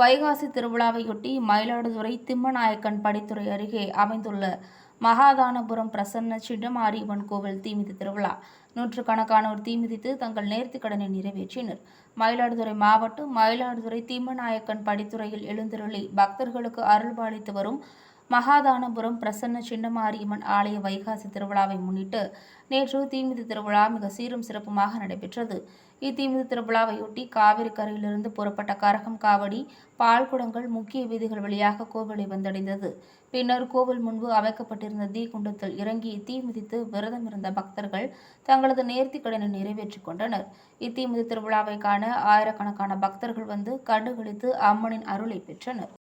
வைகாசி திருவிழாவையொட்டி மயிலாடுதுறை திம்மநாயக்கன் படித்துறை அருகே அமைந்துள்ள மகாதானபுரம் பிரசன்ன சின்னமாரியம்மன் கோவில் தீமிதி திருவிழா. நூற்றுக்கணக்கானோர் தீமிதித்து தங்கள் நேர்த்தி கடனை நிறைவேற்றினர். மயிலாடுதுறை மாவட்டம் மயிலாடுதுறை திம்மநாயக்கன் படித்துறையில் எழுந்தருளி பக்தர்களுக்கு அருள்பாலித்து வரும் மகாதானபுரம் பிரசன்ன சின்னமாரியம்மன் ஆலய வைகாசி திருவிழாவை முன்னிட்டு நேற்று தீமிதி திருவிழா மிக சீரும் சிறப்புமாக நடைபெற்றது. இத்தீமிதி திருவிழாவையொட்டி காவிரி கரையிலிருந்து புறப்பட்ட கரகம் காவடி பால்குடங்கள் முக்கிய வீதிகள் வழியாக கோவிலை வந்தடைந்தது. பின்னர் கோவில் முன்பு அமைக்கப்பட்டிருந்த தீக்குண்டத்தில் இறங்கி தீ மிதித்து விரதம் இருந்த பக்தர்கள் தங்களது நேர்த்தி கடனை நிறைவேற்றிக் கொண்டனர். இத்தீமிதி திருவிழாவை காண ஆயிரக்கணக்கான பக்தர்கள் வந்து கண்டுகளித்து அம்மனின் அருளை பெற்றனர்.